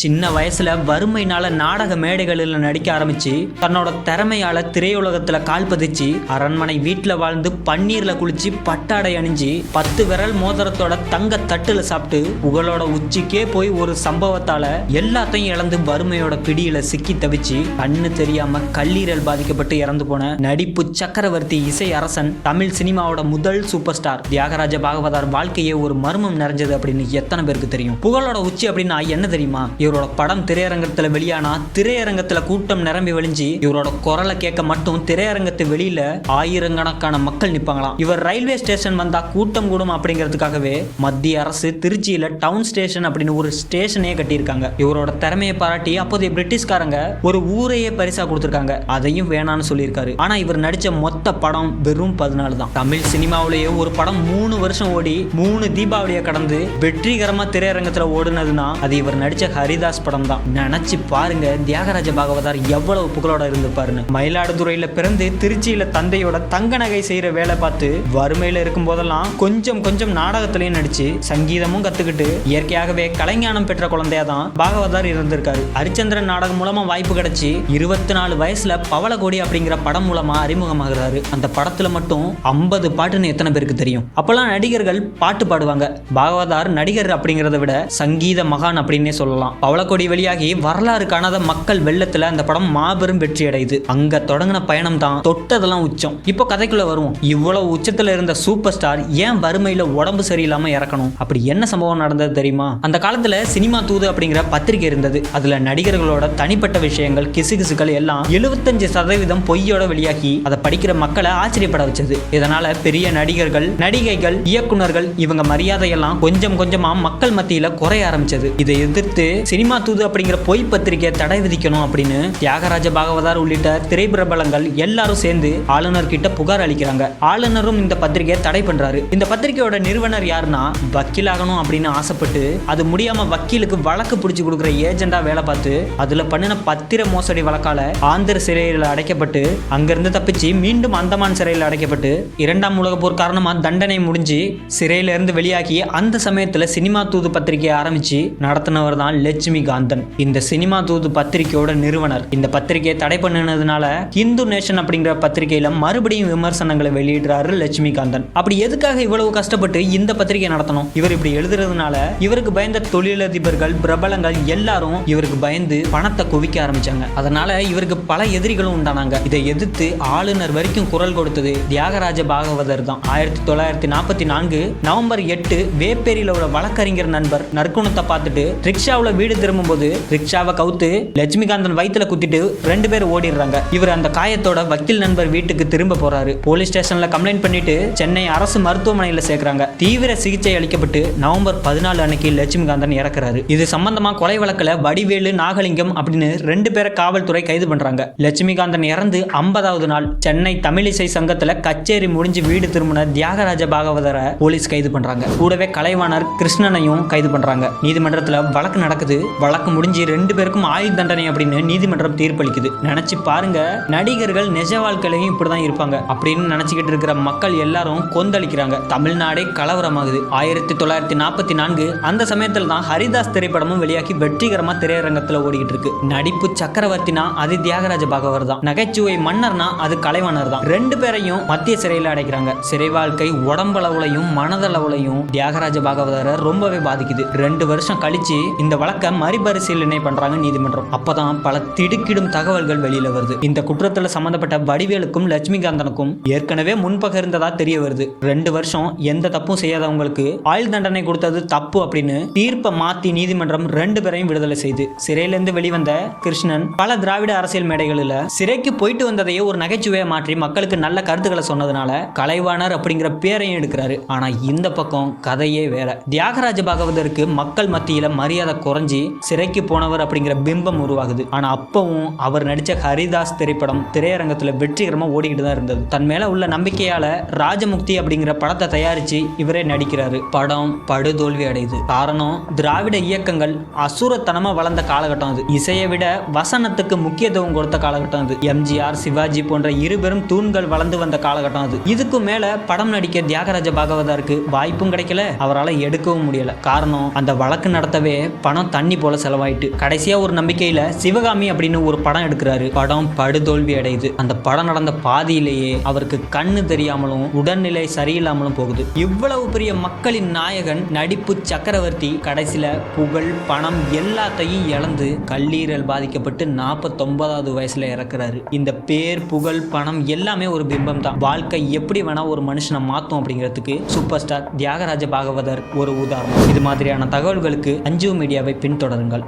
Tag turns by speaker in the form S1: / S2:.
S1: சின்ன வயசுல வறுமைனால நாடக மேடைகளில் நடிக்க ஆரம்பிச்சு தன்னோட திறமையால திரையுலகத்துல கால் பதிச்சு அரண்மனை வீட்டுல வாழ்ந்து பன்னீர்ல குளிச்சு பட்டாடை அணிஞ்சு பத்து விரல் மோதிரத்தோட தங்க தட்டுல சாப்பிட்டு புகழோட உச்சிக்கே போய் ஒரு சம்பவத்தால எல்லாத்தையும் இழந்து வறுமையோட பிடியில சிக்கி தவிச்சு கண்ணு தெரியாம கல்லீரல் பாதிக்கப்பட்டு இறந்து போன நடிப்பு சக்கரவர்த்தி இசை அரசன் தமிழ் சினிமாவோட முதல் சூப்பர் ஸ்டார். தியாகராஜ பாகவதார் வாழ்க்கையே ஒரு மர்மம் நிறைஞ்சது அப்படின்னு எத்தனை பேருக்கு தெரியும்? புகழோட உச்சி அப்படின்னா என்ன தெரியுமா? இவரோட படம் திரையரங்கத்தில் வெளியானா திரையரங்கத்தில் கூட்டம் நிரம்பி வழிஞ்சு இவரோட குரலை கேட்க மட்டும் திரையரங்கத்து வெளியில ஆயிரக்கணக்கான மக்கள் நிற்பாங்களாம் இவர் ரயில்வே ஸ்டேஷன் வந்தா கூட்டம் கூடும் அப்படிங்கிறதுக்காகவே மத்திய அரசு திருச்சியில டவுன் ஸ்டேஷன் அப்படின்னு ஒரு ஸ்டேஷனே கட்டியிருக்காங்க. இவரோட திறமையை பாராட்டி அப்போதைய பிரிட்டிஷ்காரங்க ஒரு ஊரையே பரிசா கொடுத்துருக்காங்க. அதையும் வேணான்னு சொல்லியிருக்காரு. ஆனா இவர் நடிச்ச மொத்த படம் வெறும் பதினாலு தான். தமிழ் சினிமாவிலேயே ஒரு படம் மூணு வருஷம் ஓடி மூணு தீபாவளியை கடந்து வெற்றிகரமா திரையரங்கத்துல ஓடுனதுன்னா அது இவர் நடிச்ச ஹரிதாஸ் படம் தான் நினைச்சு பாருங்க தியாகராஜ பாகவதார் எவ்வளவு புகழோட இருந்திருப்பாருன்னு மயிலாடுதுறையில பிறந்து திருச்சியில தந்தையோட தங்க நகை செய்யற வேலை பார்த்து வறுமையில இருக்கும் போதெல்லாம் கொஞ்சம் கொஞ்சம் நாடகத்திலையும் நடிச்சு சங்கீதமும் கத்துக்கிட்டு இயற்கையாகவே கலைஞானம் பெற்ற குழந்தையா தான் பாகவதார் இருந்திருக்காரு. ஹரிச்சந்திரன் நாடகம் மூலமா வாய்ப்பு கிடைச்சு இருபத்தி நாலு வயசுல பவளகோடி அப்படிங்கிற படம் மூலமா அறிமுகமாகிறாரு. அந்த படத்துல மட்டும் ஐம்பது பாட்டுன்னு எத்தனை பேருக்கு தெரியும்? அப்பெல்லாம் நடிகர்கள் பாட்டு பாடுவாங்க. பாகவதார் நடிகர் அப்படிங்கிறத விட சங்கீத மகான் அப்படின்னே சொல்லலாம். பவளக்கொடி வெளியாகி வரலாறு காணாத மக்கள் வெள்ளத்துல அந்த படம் மாபெரும் வெற்றி அடையுது அங்க தொடங்கின பயணம் தான் தொட்டதெல்லாம் உச்சம். இப்போ கதைக்குள்ள வருவோம். இவ்வளவு உச்சத்துல இருந்த சூப்பர் ஸ்டார் ஏன் வறுமையில உடம்பு சரியில்லாம இறக்கணும்? அப்படி என்ன சம்பவம் நடந்தது தெரியுமா? அந்த காலத்துல சினிமா தூது அப்படிங்கிற பத்திரிகை இருந்தது. அதுல நடிகர்களோட தனிப்பட்ட விஷயங்கள் கிசுகிசுகள் எல்லாம் எழுபத்தஞ்சு சதவீதம் பொய்யோட வெளியாகி அதை படிக்கிற மக்களை ஆச்சரியப்பட வச்சது. இதனால பெரிய நடிகர்கள் நடிகைகள் இயக்குனர்கள் இவங்க மரியாதையெல்லாம் கொஞ்சம் கொஞ்சமா மக்கள் மத்தியில குறைய ஆரம்பிச்சது. இதை எதிர்த்து சினிமா தூது அப்படிங்கிற பொய் பத்திரிகையை தடை விதிக்கணும் அப்படின்னு தியாகராஜ பாகவதார் உள்ளிட்ட திரைப்பிரபலங்கள் எல்லாரும் சேர்ந்து ஆளுநர் கிட்ட புகார் அளிக்கிறாங்க. ஆளுநரும் இந்த பத்திரிகையை தடை பண்றாரு. இந்த பத்திரிகையோட நிறுவனர் யாருன்னா வக்கீலாகணும் அப்படின்னு ஆசைப்பட்டு அது முடியாம வக்கீலுக்கு வழக்கு பிடிச்சு கொடுக்குற ஏஜெண்டா வேலை பார்த்து அதுல பண்ணின பத்திர மோசடி வழக்கால ஆந்திர சிறையில் அடைக்கப்பட்டு அங்கிருந்து தப்பிச்சு மீண்டும் அந்தமான் சிறையில் அடைக்கப்பட்டு இரண்டாம் உலக போர் காரணமா தண்டனை முடிஞ்சு சிறையில இருந்து வெளியாகி அந்த சமயத்துல சினிமா தூது பத்திரிகையை ஆரம்பிச்சு நடத்தினவர் தான் லட்சுமி லட்சுமிகாந்தன். இந்த சினிமா தூது பத்திரிகையோட நிறுவனர். இந்த பத்திரிகையை தடை பண்ணினதுனால இந்து நேஷன் அப்படிங்கிற பத்திரிகையில மறுபடியும் விமர்சனங்களை வெளியிடுறாரு லட்சுமிகாந்தன். அப்படி எதுக்காக இவ்வளவு கஷ்டப்பட்டு இந்த பத்திரிகை நடத்தணும்? இவர் இப்படி எழுதுறதுனால இவருக்கு பயந்த தொழிலதிபர்கள் பிரபலங்கள் எல்லாரும் இவருக்கு பயந்து பணத்தை குவிக்க ஆரம்பிச்சாங்க. அதனால இவருக்கு பல எதிரிகளும் உண்டானாங்க. இதை எதிர்த்து ஆளுநர் வரைக்கும் குரல் கொடுத்தது தியாகராஜ பாகவதர் தான். ஆயிரத்தி தொள்ளாயிரத்தி நாற்பத்தி நான்கு நவம்பர் எட்டு வேப்பேரியில உள்ள வழக்கறிஞர் நண்பர் நற்குணத்தை பார்த்துட்டு ரிக்ஷாவில் வீடு திரும்பும்போது ரிக்ஷாவை கவுத்து லட்சுமிகாந்தன் வயிற்றுல குத்திட்டு ரெண்டு பேர் ஓடிடுறாங்க. இவர் அந்த காயத்தோட வக்கீல் நண்பர் வீட்டுக்கு திரும்ப போறாரு. போலீஸ் ஸ்டேஷன்ல கம்ப்ளைண்ட் பண்ணிட்டு சென்னை அரசு மருத்துவமனையில சேர்க்கிறாங்க. தீவிர சிகிச்சை அளிக்கப்பட்டு நவம்பர் பதினாலு அன்னைக்கு லட்சுமிகாந்தன் இறக்குறாரு. இது சம்பந்தமா கொலை வழக்கில் வடிவேலு நாகலிங்கம் அப்படின்னு ரெண்டு பேரை காவல்துறை கைது பண்றாங்க. லட்சுமிகாந்தன் இறந்து ஐம்பதாவது நாள் சென்னை தமிழிசை சங்கத்துல கச்சேரி முடிஞ்சு வீடு திரும்பின தியாகராஜ பாகவதரை போலீஸ் கைது பண்றாங்க. கூடவே கலைவாணர் கிருஷ்ணனையும் கைது பண்றாங்க. நீதிமன்றத்தில் வழக்கு நடக்குது. வழக்கு முடிஞ்சு ரெண்டு பேருக்கும் ஆயுள் தண்டனை அப்படின்னு நீதிமன்றம் தீர்ப்பளிக்குது. நினைச்சு பாருங்க நடிகர்கள் நிஜ வாழ்க்கையிலையும் இப்படிதான் இருப்பாங்க. அப்படின்னு நினைச்சுக்கிட்டு இருக்கிற மக்கள் எல்லாரும் கொந்தளிக்கிறாங்க. தமிழ்நாடே கலவரமாகுது. ஆயிரத்தி தொள்ளாயிரத்தி நாற்பத்தி நான்கு அந்த சமயத்தில் தான் ஹரிதாஸ் திரைப்படமும் வெளியாகி வெற்றிகரமா திரையரங்கத்தில் ஓடிக்கிட்டு இருக்கு. நடிப்பு சக்கரவர்த்தினா அது தியாகராஜ பாகவர் தான். நகைச்சுவை மன்னர்னா அது கலைவாணர் தான். ரெண்டு பேரையும் மத்திய சிறையில் அடைக்கிறாங்க. சிறை வாழ்க்கை உடம்பளவுலையும் மனதளவுலையும் தியாகராஜ பாகவதரை ரொம்பவே பாதிக்குது. ரெண்டு வருஷம் கழிச்சு இந்த வழக்கை மறுபரிசீலனை பண்றாங்க நீதிமன்றம். அப்பதான் பல திடுக்கிடும் தகவல்கள் வெளியில வருது. இந்த குற்றத்துல சம்பந்தப்பட்ட வடிவேலுக்கும் லட்சுமிகாந்தனுக்கும் ஏற்கனவே முன்பகிர்ந்ததா தெரிய வருது. ரெண்டு வருஷம் எந்த தப்பும் செய்யாதவங்களுக்கு ஆயுள் தண்டனை கொடுத்தது தப்பு அப்படின்னு தீர்ப்பை மாத்தி நீதிமன்றம் ரெண்டு பேரையும் விடுதலை செய்து. சிறையிலிருந்து வெளிவந்த கிருஷ்ணன் பல திராவிட அரசியல் மேடைகளில் சிறைக்கு போயிட்டு வந்ததையே ஒரு நகைச்சுவையை மாற்றி மக்களுக்கு நல்ல கருத்துக்களை சொன்னதுனால கலைவாணர் அப்படிங்கிற பேரையும் எடுக்கிறாரு. ஆனா இந்த பக்கம் கதையே வேற. தியாகராஜ பாகவதருக்கு மக்கள் மத்தியில மரியாதை குறைஞ்சி சிறைக்கு போனவர் அப்படிங்கிற பிம்பம் உருவாகுது. ஆனால் அப்பவும் அவர் நடித்த ஹரிதாஸ் திரைப்படம் திரையரங்கத்தில் வெற்றிகரமாக ஓடிக்கிட்டு தான் இருந்தது. தன் மேலே உள்ள நம்பிக்கையால் ராஜமுக்தி அப்படிங்கிற படத்தை தயாரித்து இவரே நடிக்கிறாரு. படம் படுதோல்வி அடையுது. காரணம் திராவிட இயக்கங்கள் அசுரத்தனமா வளர்ந்த காலகட்டம் அது. இசையை விட வசனத்துக்கு முக்கியத்துவம் கொடுத்த காலகட்டம் அது. எம்ஜிஆர் சிவாஜி போன்ற இருபெரும் தூண்கள் வளர்ந்து வந்த காலகட்டம் அது. இதுக்கு மேலே படம் நடிக்க தியாகராஜ பாகவதருக்கு வாய்ப்பும் கிடைக்கல. அவரால் எடுக்கவும் முடியல. காரணம் அந்த வழக்கு நடத்தவே பணம் தண்ணி தண்ணி போல செலவாயிட்டு கடைசியா ஒரு நம்பிக்கையில் சிவகாமி அப்படின்னு ஒரு படம் எடுக்கிறாரு. படம் படுதோல்வி அடையுது. அந்த படம் நடந்த பாதியிலேயே அவருக்கு கண்ணு தெரியாமலும் உடல்நிலை சரியில்லாமலும் போகுது. இவ்வளவு பெரிய மக்களின் நாயகன் நடிப்பு சக்கரவர்த்தி கடைசியில் புகழ் பணம் எல்லாத்தையும் இழந்து கல்லீரல் பாதிக்கப்பட்டு நாற்பத்தொன்பதாவது வயசுல இறக்குறாரு. இந்த பேர் புகழ் பணம் எல்லாமே ஒரு பிம்பம் தான். வாழ்க்கை எப்படி வேணா ஒரு மனுஷனை மாற்றும் அப்படிங்கிறதுக்கு சூப்பர் ஸ்டார் தியாகராஜ பாகவதர் ஒரு உதாரணம். இது மாதிரியான தகவல்களுக்கு அஞ்சு மீடியாவை பின்தொடருங்கள்